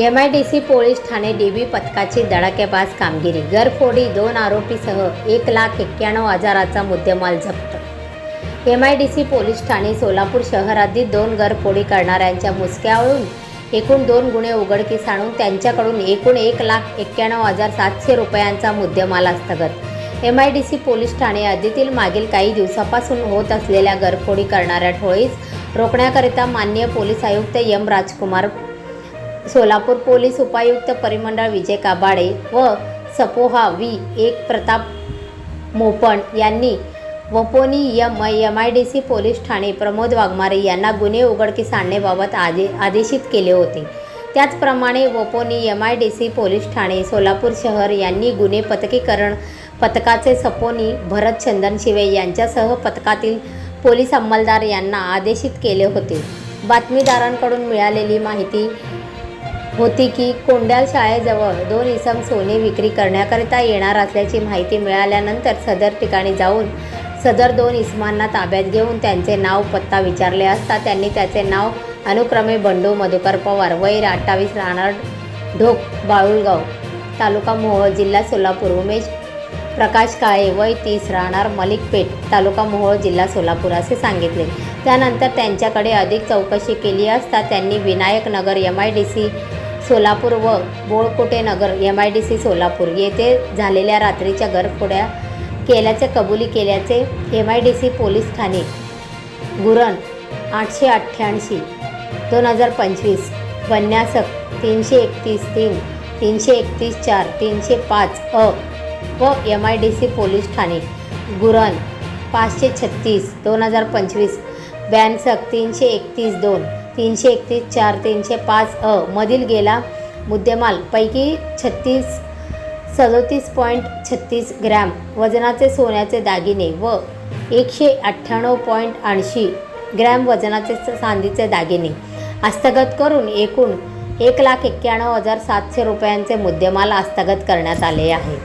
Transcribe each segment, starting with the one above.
M I D C police Thane DB पथकाची धडाकेबाज कामगिरी. घरफोडी दोन आरोपीसह एक लाख एक्क्याण्णव हजाराचा मुद्देमाल जप्त. M I D C police Thane Solapur शहरातील दोन घरफोडी करणाऱ्यांच्या मुसक्यावरून एकूण दोन गुन्हे उघडकीस आणून त्यांच्याकडून एकूण एक लाख एक्क्याण्णव हजार सातशे रुपयांचा मुद्देमाल हस्तगत. M I D C police Thane हद्दीतील मागील काही दिवसापासून होत असलेल्या घरफोडी करणाऱ्या टोळीस रोखण्याकरिता मान्य पोलीस आयुक्त एम राजकुमार सोलापूर पोलीस उपायुक्त परिमंडळ विजय काबाडे व सपोहा व्ही एक प्रताप मोपण यांनी वपोनी M M I D C police Thane Pramod Waghmare यांना गुन्हे उघडकीस आणण्याबाबत आदे आदेशित केले होते. त्याचप्रमाणे वपोनी M I D C police Thane Solapur शहर यांनी गुन्हे पथकीकरण पथकाचे सपोनी भरत चंदन शिवे यांच्यासह पथकातील पोलीस अंमलदार यांना आदेशित केले होते. बातमीदारांकडून मिळालेली माहिती होती की कोंड्याल शाळेजवळ दोन इसम सोने विक्री करण्याकरिता येणार असल्याची माहिती मिळाल्यानंतर सदर ठिकाणी जाऊन सदर दोन इसमांना ताब्यात घेऊन त्यांचे नाव पत्ता विचारले असता त्यांनी त्याचे नाव अनुक्रमे बंडू मधुकर पवार वय अठ्ठावीस राहणार ढोक बाळुळगाव तालुका मोहोळ जिल्हा सोलापूर उमेश प्रकाश काळे वय तीस राहणार मलिकपेठ तालुका मोहोळ जिल्हा सोलापूर असे सांगितले. त्यानंतर त्यांच्याकडे अधिक चौकशी केली असता त्यांनी Vinayak Nagar M I D C Solapur व Bolkote Nagar M I D C Solapur येथे झालेल्या रात्रीच्या घरफोड्या केल्याचे कबुली केल्याचे M I D C police Thane गुरण आठशे अठ्ठ्याऐंशी दोन हजार पंचवीस वन्यासक तीनशे एकतीस तीन तीनशे एकतीस चार तीनशे पाच अ व M I D C police Thane गुरण पाचशे छत्तीस दोन हजार पंचवीस बॅनसक तीनशे एकतीस दोन तीनशे एकतीस चार तीनशे पाच अ मधील गेला मुद्देमाल. पैकी छत्तीस सदोतीस पॉईंट छत्तीस ग्रॅम वजनाचे सोन्याचे दागिने व एकशे अठ्ठ्याण्णव पॉईंट ऐंशी ग्रॅम वजनाचे चांदीचे दागिने. हस्तगत करून एकूण एक लाख एक्क्याण्णव हजार सातशे रुपयांचे मुद्देमाल हस्तगत करण्यात आले आहे.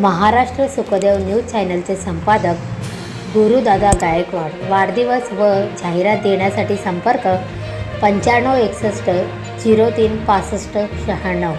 महाराष्ट्र सुखदेव न्यूज चॅनलचे संपादक गुरुदादा गायकवाड. वाढदिवस व जाहिरात देण्यासाठी संपर्क पंच्याण्णव एकसष्ट झिरो तीन पासष्ट शहाण्णव.